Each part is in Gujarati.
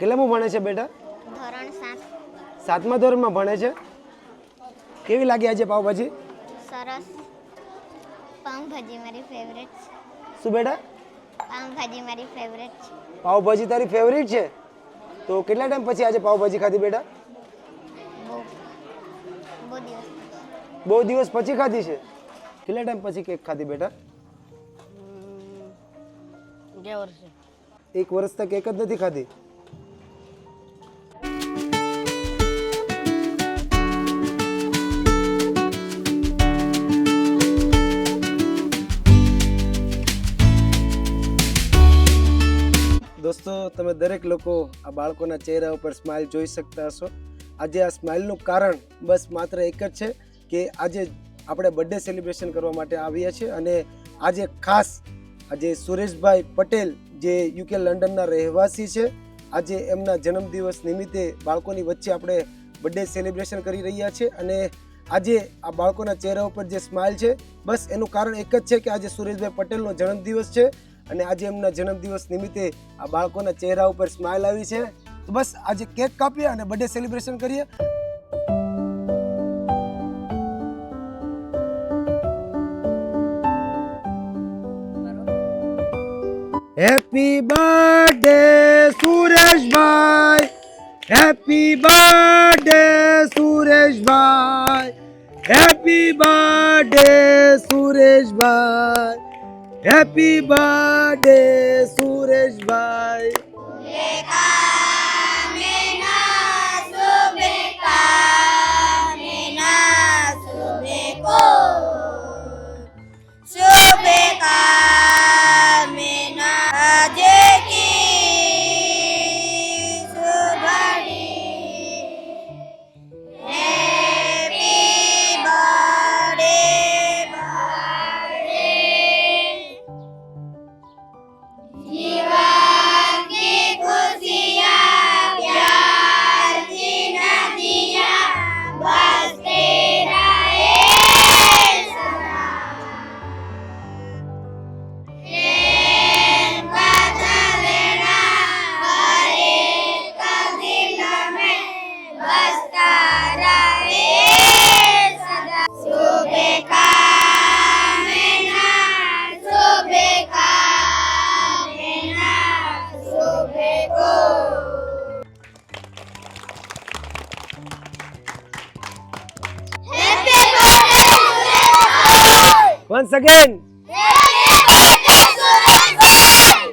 કેટલામાં ભણે છે બેટા? ધોરણ સાત. સાતમા ધોરણમાં ભણે છે? કેવી લાગી આજે પાવભાજી? સરસ. પાઉંભાજી મારી ફેવરેટ છે. શું બેટા? પાઉંભાજી મારી ફેવરેટ છે. પાવભાજી તારી ફેવરેટ છે? તો કેટલા ટાઈમ પછી આજે પાવભાજી ખાધી બેટા? બહુ. દિવસ બહુ દિવસ પછી ખાધી છે? કેટલા ટાઈમ પછી કેક ખાધી બેટા? બે વર્ષે. એક વર્ષ તક કેક જ નથી ખાધી? દોસ્તો તમે દરેક લોકો આ બાળકોના ચહેરા ઉપર સ્માઇલ જોઈ શકતા હશો. આજે આ સ્માઇલનું કારણ બસ માત્ર એક જ છે કે આજે આપણે બર્થડે સેલિબ્રેશન કરવા માટે આવ્યા છીએ અને આજે ખાસ આજે સુરેશભાઈ પટેલ જે યુકે લંડનના રહેવાસી છે, આજે એમના જન્મદિવસ નિમિત્તે બાળકોની વચ્ચે આપણે બર્થડે સેલિબ્રેશન કરી રહ્યા છીએ અને આજે આ બાળકોના ચહેરા ઉપર જે સ્માઇલ છે, બસ એનું કારણ એક જ છે કે આજે સુરેશભાઈ પટેલનો જન્મદિવસ છે. અને આજે એમના જન્મદિવસ નિમિત્તે આ બાળકોના ચહેરા ઉપર સ્માઇલ આવી છે. તો બસ, આજે કેક કાપીએ અને બર્થડે સેલિબ્રેશન કરીએ. Happy birthday Sureshbhai happy birthday Sureshbhai happy birthday Sureshbhai happy birthday Sureshbhai once again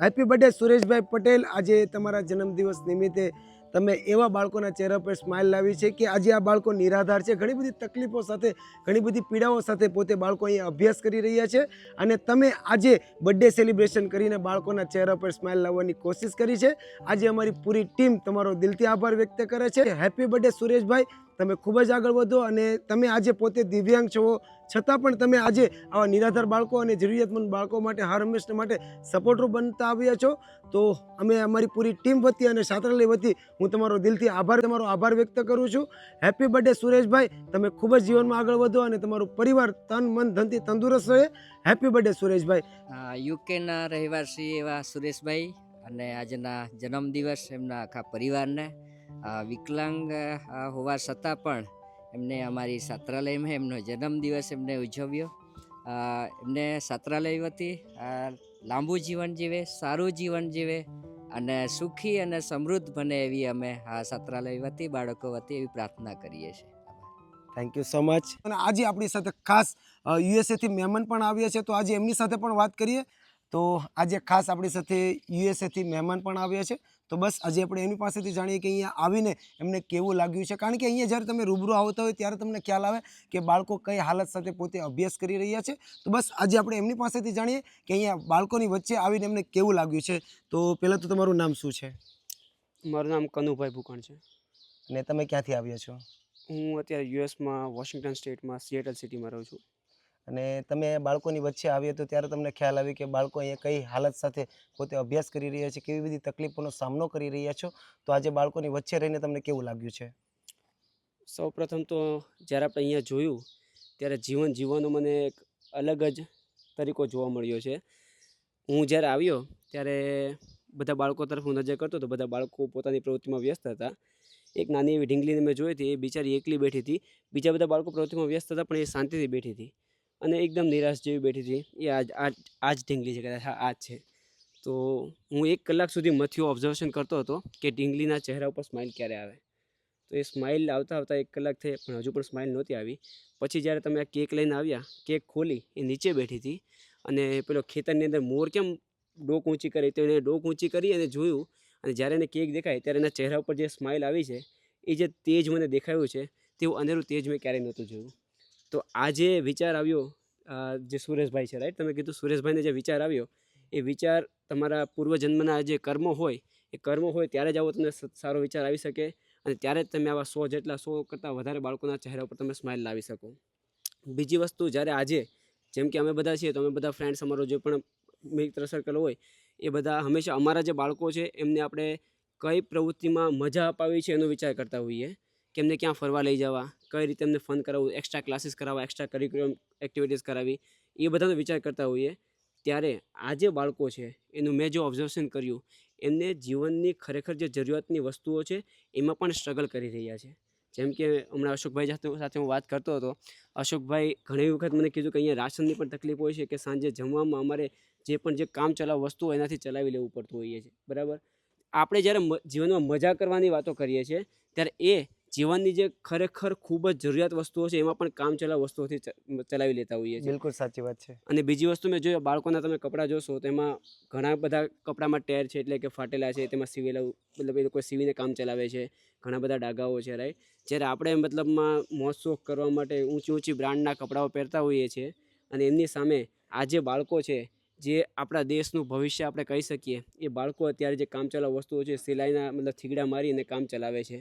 happy birthday Sureshbhai Patel આજે તમારા જન્મદિવસ નિમિત્તે તમે એવા બાળકોના ચહેરા પર સ્માઇલ લાવી છે કે આજે આ બાળકો નિરાધાર છે. ઘણી બધી તકલીફો સાથે, ઘણી બધી પીડાઓ સાથે પોતે બાળકો અહીંયા અભ્યાસ કરી રહ્યા છે અને તમે આજે બર્થડે સેલિબ્રેશન કરીને બાળકોના ચહેરા પર સ્માઇલ લાવવાની કોશિશ કરી છે. આજે અમારી પૂરી ટીમ તમારો દિલથી આભાર વ્યક્ત કરે છે. હેપી બર્થડે સુરેશભાઈ તમે ખૂબ જ આગળ વધો અને તમે આજે પોતે દિવ્યાંગ છો. છતાં પણ તમે આજે આવા નિરાધાર બાળકો અને જરૂરિયાતમંદ બાળકો માટે હર હંમેશા માટે સપોર્ટરૂપ બનતા આવ્યા છો. તો અમે અમારી પૂરી ટીમ વતી અને છાત્રાલય વતી હું તમારો દિલથી આભાર, તમારો આભાર વ્યક્ત કરું છું. Happy birthday Sureshbhai. તમે ખૂબ જ જીવનમાં આગળ વધો અને તમારું પરિવાર તન, મન, ધનથી તંદુરસ્ત રહે. Happy birthday Sureshbhai. યુકેના રહેવાસી એવા સુરેશભાઈ અને આજના જન્મદિવસ એમના આખા પરિવારને. વિકલાંગ હોવા છતાં પણ એમને અમારી છાત્રાલયમાં એમનો જન્મદિવસ એમને ઉજવ્યો. એમને છાત્રાલય વતી લાંબુ જીવન જીવે સારું જીવન જીવે અને સુખી અને સમૃદ્ધ બને એવી અમે આ છાત્રાલય વતી બાળકો વતી એવી પ્રાર્થના કરીએ છીએ. થેન્ક યુ સો મચ અને આજે આપણી સાથે ખાસ યુએસએથી મહેમાન પણ આવ્યા છે તો આજે એમની સાથે પણ વાત કરીએ. તો આજે ખાસ આપણી સાથે યુએસએથી મહેમાન પણ આવ્યા છે. તો બસ આજે આપણે એમની પાસેથી જાણીએ કે અહીંયા આવીને એમને કેવું લાગ્યું છે. કારણ કે અહીંયા જ્યારે તમે રૂબરૂ આવતા હોય ત્યારે તમને ખ્યાલ આવે કે બાળકો કઈ હાલત સાથે પોતે અભ્યાસ કરી રહ્યા છે. તો બસ આજે આપણે એમની પાસેથી જાણીએ કે અહીંયા બાળકોની વચ્ચે આવીને એમને કેવું લાગ્યું છે. તો પહેલાં તો તમારું નામ શું છે? મારું નામ કનુભાઈ ભૂકણ છે. અને તમે ક્યાંથી આવ્યા છો? હું અત્યારે યુએસમાં વોશિંગ્ટન સ્ટેટમાં સિએટલ સિટીમાં રહું છું. અને તમે બાળકોની વચ્ચે આવ્યા તો ત્યારે તમને ખ્યાલ આવ્યો કે બાળકો અહીંયા કઈ હાલત સાથે પોતે અભ્યાસ કરી રહ્યા છે, કેવી બધી તકલીફોનો સામનો કરી રહ્યા છો? તો આજે બાળકોની વચ્ચે રહીને તમને કેવું લાગ્યું છે? સૌપ્રથમ તો જ્યારે આપણે અહીંયા જોયું, ત્યારે જીવન જીવવાનો મને એક અલગ જ તરીકો જોવા મળ્યો છે. હું જ્યારે આવ્યો, ત્યારે બધા બાળકો તરફ હું નજર કરતો હતો, બધા બાળકો પોતાની પ્રવૃત્તિમાં વ્યસ્ત હતા. એક નાની એવી ઢીંગલીને મેં જોઈ હતી, એ બિચારી એકલી બેઠી હતી. બીજા બધા બાળકો પ્રવૃત્તિમાં વ્યસ્ત હતા, પણ એ શાંતિથી બેઠી હતી. અને એકદમ નિરાશ જેવી બેઠી હતી. એ આજ આજ આ જ ઢીંગલી છે, કદાચ આજ છે. તો હું એક કલાક સુધી મથ્યું ઓબ્ઝર્વેશન કરતો હતો કે ઢીંગલીના ચહેરા ઉપર સ્માઇલ ક્યારે આવે. તો એ સ્માઇલ આવતા આવતા એક કલાક થઈ, પણ હજુ પણ સ્માઇલ નહોતી આવી. પછી જ્યારે તમે આ કેક લઈને આવ્યા કેક ખોલી, એ નીચે બેઠી હતી અને પેલો ખેતરની અંદર મોર કેમ ડોક ઊંચી કરી, તો એને ડોક ઊંચી કરી અને જોયું અને જ્યારે એને કેક દેખાય, ત્યારે એના ચહેરા ઉપર જે સ્માઇલ આવી છે, એ જે તેજ મને દેખાયું છે, તેવું અંધેરું તેજ મેં ક્યારેય નહોતું જોયું. તો આ જે વિચાર આવ્યો જે સુરેશભાઈ છે રાઈટ તમે કીધું સુરેશભાઈને જે વિચાર આવ્યો, એ વિચાર તમારા પૂર્વજન્મના જે કર્મો હોય, એ કર્મો હોય ત્યારે જ આવો તમને સારો વિચાર આવી શકે અને ત્યારે જ તમે આવા સો જેટલા, સો કરતાં વધારે બાળકોના ચહેરા ઉપર તમે સ્માઇલ લાવી શકો. બીજી વસ્તુ, જ્યારે આજે જેમ કે અમે બધા છીએ, તો અમે બધા ફ્રેન્ડ્સ અમારો જે પણ મિત્ર સર્કલ હોય, એ બધા હંમેશા અમારા જે બાળકો છે, એમને આપણે કઈ પ્રવૃત્તિમાં મજા અપાવી છે એનો વિચાર કરતા હોઈએ. કે એમને ક્યાં ફરવા લઈ જવા, કઈ રીતે એમને ફન કરાવવું એક્સ્ટ્રા ક્લાસીસ કરાવવા એક્સ્ટ્રા કરિક્યુલમ એક્ટિવિટીઝ કરાવી, એ બધાનો વિચાર કરતા હોઈએ. ત્યારે આ જે બાળકો છે, એનું મેં જો ઓબ્ઝર્વેશન કર્યું, એમને જીવનની ખરેખર જે જરૂરિયાતની વસ્તુઓ છે, એમાં પણ સ્ટ્રગલ કરી રહ્યા છે. જેમ કે હમણાં અશોકભાઈ સાથે હું વાત કરતો હતો, અશોકભાઈ ઘણી વખત મને કીધું કે અહીંયા રાશનની પણ તકલીફ હોય છે કે સાંજે જમવામાં અમારે જે પણ જે કામ ચલાવ વસ્તુ એનાથી ચલાવી લેવું પડતું હોઈએ છે. બરાબર? આપણે જ્યારે જીવનમાં મજા કરવાની વાતો કરીએ છીએ, ત્યારે એ જીવનની જે ખરેખર ખૂબ જ જરૂરિયાત વસ્તુઓ છે એમાં પણ કામ ચલાવ વસ્તુઓથી ચલાવી લેતા હોઈએ છીએ. બિલકુલ સાચી વાત છે. અને બીજી વસ્તુ મેં જોયું બાળકોના તમે કપડાં જોશો તો એમાં ઘણા બધા કપડામાં ટેર છે એટલે કે ફાટેલા છે તેમાં સીવેલા મતલબ એ લોકો સીવીને કામ ચલાવે છે ઘણા બધા ડાઘાઓ છે રાઈટ જ્યારે આપણે મતલબમાં મોજ શોખ કરવા માટે ઊંચી ઊંચી બ્રાન્ડના કપડાઓ પહેરતા હોઈએ છીએ અને એમની સામે આ જે બાળકો છે જે આપણા દેશનું ભવિષ્ય આપણે કહી શકીએ એ બાળકો અત્યારે જે કામ ચલાવ વસ્તુઓ છે સિલાઈના મતલબ થીગડા મારીને કામ ચલાવે છે.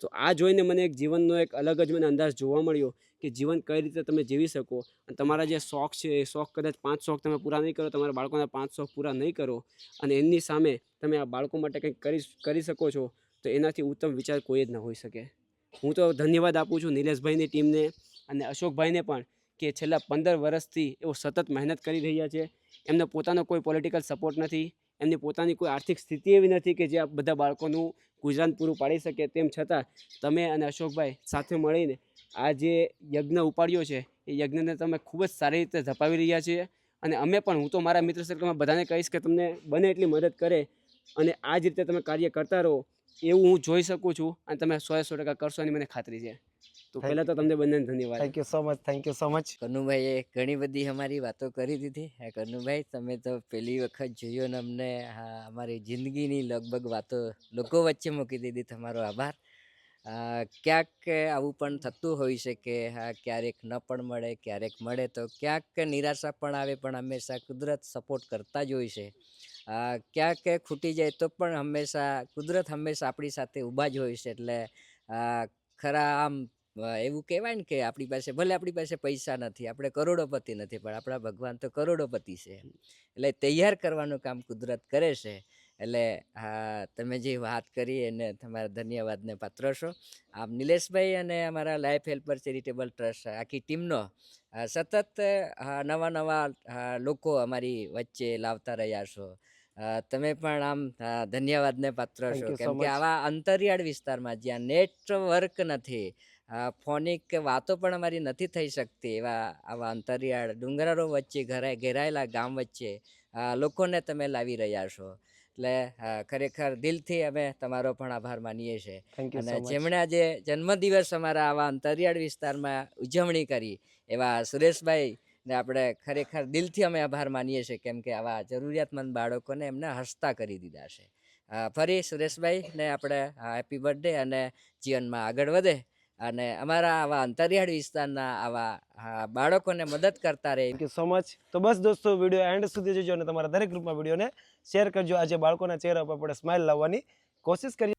તો આ જોઈને મને એક જીવનનો એક અલગ જ મને અંદાજ જોવા મળ્યો કે જીવન કઈ રીતે તમે જીવી શકો. અને તમારા જે શોખ છે, એ શોખ કદાચ પાંચ શોખ તમે પૂરા નહીં કરો, તમારા બાળકોના પાંચ શોખ પૂરા નહીં કરો. અને એમની સામે તમે આ બાળકો માટે કંઈક કરી કરી શકો છો, તો એનાથી ઉત્તમ વિચાર કોઈ જ ન હોઈ શકે. હું તો ધન્યવાદ આપું છું નિલેશભાઈની ટીમને અને અશોકભાઈને પણ કે છેલ્લા પંદર વર્ષથી એઓ સતત મહેનત કરી રહ્યા છે. એમને પોતાનો કોઈ પોલિટિકલ સપોર્ટ નથી. એમની પોતાની કોઈ આર્થિક સ્થિતિ એવી નથી કે જે આ બધા બાળકોનું ગુજરાન પૂરું પાડી શકે. તેમ છતાં તમે અને અશોકભાઈ સાથે મળીને આ જે યજ્ઞ ઉપાડ્યો છે, એ યજ્ઞને તમે ખૂબ જ સારી રીતે ધપાવી રહ્યા છીએ. અને અમે પણ, હું તો મારા મિત્ર સર્કલમાં બધાને કહીશ કે તમને બને એટલી મદદ કરે અને આ જ રીતે તમે કાર્ય કરતા રહો એવું હું જોઈ શકું છું અને તમે સો સો ટકા કરશો એની મને ખાતરી છે. તો પહેલા તો તમને બંને ધન્યવાદ. Thank you so much thank you so much કનુભાઈએ ઘણી બધી અમારી વાતો કરી દીધી. હા કનુભાઈ તમે તો પહેલી વખત જોયો ને અમને. હા અમારી જિંદગીની લગભગ વાતો લોકો વચ્ચે મૂકી દીધી તમારો આભાર. ક્યાંક આવું પણ થતું હોય છે કે હા ક્યારેક ન પણ મળે ક્યારેક મળે તો ક્યાંક નિરાશા પણ આવે પણ હંમેશા કુદરત સપોર્ટ કરતા જ હોય છે. ક્યાંક ખૂટી જાય તો પણ હંમેશા કુદરત હંમેશા આપણી સાથે ઊભા જ હોય છે. એટલે ખરા આમ એવું કહેવાય ને કે આપણી પાસે ભલે આપણી પાસે પૈસા નથી આપણે કરોડોપતિ નથી પણ આપણા ભગવાન તો કરોડોપતિ છે. એટલે તૈયાર કરવાનું કામ કુદરત કરે છે. એટલે હા તમે જે વાત કરી એને તમારા ધન્યવાદને પાત્ર છો. આમ નિલેશભાઈ અને અમારા લાઈફ હેલ્પર ચેરિટેબલ ટ્રસ્ટ આખી ટીમનો સતત નવા નવા લોકો અમારી વચ્ચે લાવતા રહ્યા છો. તમે પણ આમ ધન્યવાદને પાત્ર છો. કેમ કે આવા અંતરિયાળ વિસ્તારમાં જ્યાં નેટવર્ક નથી ફોનિક વાતો પણ અમારી નથી થઈ શકતી એવા આવા અંતરિયાળ ડુંગરાળો વચ્ચે ઘરાય ઘેરાયેલા ગામ વચ્ચે લોકોને તમે લાવી રહ્યા છો. એટલે ખરેખર દિલથી અમે તમારો પણ આભાર માનીએ છીએ અને જેમણે આજે જન્મદિવસ અમારા આવા અંતરિયાળ વિસ્તારમાં ઉજવણી કરી એવા સુરેશભાઈ ને આપણે ખરેખર દિલથી અમે આભાર માનીએ છીએ કેમ કે આવા જરૂરિયાતમંદ બાળકોને એમને હસતા કરી દીધા છે. ફરી સુરેશભાઈ ને આપણે હેપી બર્થડે અને જીવનમાં આગળ વધે. અને અમારા આવા અંતરિયાળ વિસ્તારના આવા બાળકોને મદદ કરતા રહે. થેન્ક યુ સો મચ તો બસ દોસ્તો વીડિયો એન્ડ સુધી જોજો અને તમારા દરેક ગ્રુપમાં વિડીયોને શેર કરજો. આજે બાળકોના ચહેરા ઉપર આપણે સ્માઇલ લાવવાની કોશિશ કરીએ.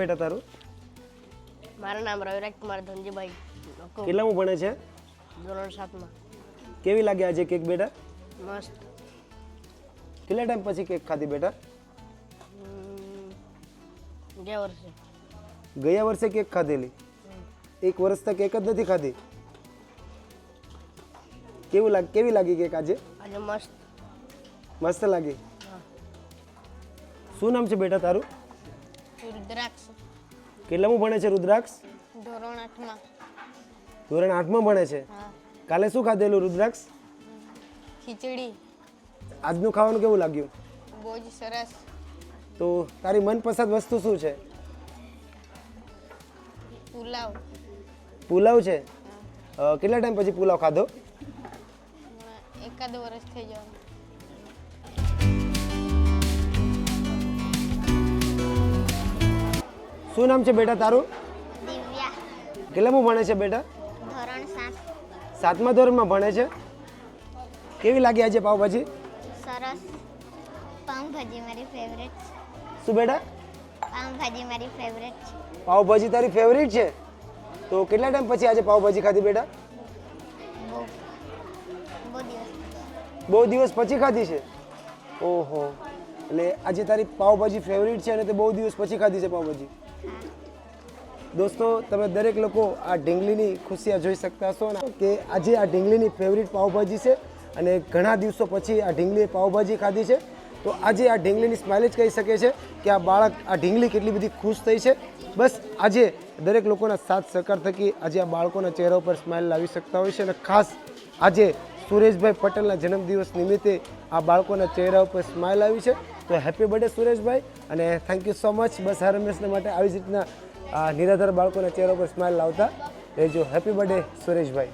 નામ બેટા તારું? મારું નામ રવિરાજ કુમાર ધનજીભાઈ. કેટલામું ભણે છે? ધોરણ સાતમાં. કેવી લાગે આજે કેક બેટા? મસ્ત. કેટલા ટાઈમ પછી કેક ખાધી બેટા? ગયા વર્ષે. ગયા વર્ષે કેક ખાધેલી? એક વર્ષ તક કેક જ નથી ખાધી. કેવું લાગ કેવી લાગી કેક આજે? આજે મસ્ત. મસ્ત લાગી? શું નામ છે બેટા તારું? રુદ્રાક્ષ. કેટલામું ભણે છે રુદ્રાક્ષ? ધોરણ આઠમાં. ધોરણ આઠમાં ભણે છે? હા. કાલે શું ખાધેલું રુદ્રાક્ષ? ખીચડી. આજનું ખાવાનું કેવું લાગ્યું? બહુ જ સરસ. તો તારી મનપસંદ વસ્તુ શું છે? પુલાવ. પુલાવ છે? કેટલા ટાઈમ પછી પુલાવ ખાધો? એકાદ વર્ષ થઈ જવાનું. શું નામ છે બેટા તારું? દિવ્યા. કેટલામાં ભણે છે બેટા? ધોરણ 7 સાતમા ધોરણમાં ભણે છે? કેવી લાગી આજે પાવભાજી સરસ. પાઉંભાજી મારી ફેવરેટ છે. શું બેટા? પાઉંભાજી મારી ફેવરેટ છે. પાવભાજી તારી ફેવરિટ છે? તો કેટલા ટાઈમ પછી આજે પાવભાજી ખાધી બેટા? બહુ. બહુ દિવસ બહુ દિવસ પછી ખાધી છે? ઓહો. એટલે આજે તારી પાવભાજી ફેવરિટ છે અને તે બહુ દિવસ પછી ખાધી છે પાવભાજી દોસ્તો, તમે દરેક લોકો આ ઢીંગલીની ખુશિયા જોઈ શકતા હશો ને કે આજે આ ઢીંગલીની ફેવરિટ પાવભાજી છે અને ઘણા દિવસો પછી આ ઢીંગલીએ પાવભાજી ખાધી છે. તો આજે આ ઢીંગલીની સ્માઇલ જ કહી શકે છે કે આ બાળક, આ ઢીંગલી કેટલી બધી ખુશ થઈ છે. બસ, આજે દરેક લોકોના સાથ સહકાર થકી આજે આ બાળકોના ચહેરા ઉપર સ્માઇલ લાવી શકતા હોય છે અને ખાસ આજે સુરેશભાઈ પટેલના જન્મદિવસ નિમિત્તે આ બાળકોના ચહેરા ઉપર સ્માઇલ આવી છે. તો હેપી બર્થડે સુરેશભાઈ અને થેન્ક યુ સો મચ બસ, હર હંમેશને માટે આવી જ રીતના આ નિરાધાર બાળકોના ચહેરા પર સ્માઇલ લાવતા રહેજો. Happy birthday Sureshbhai.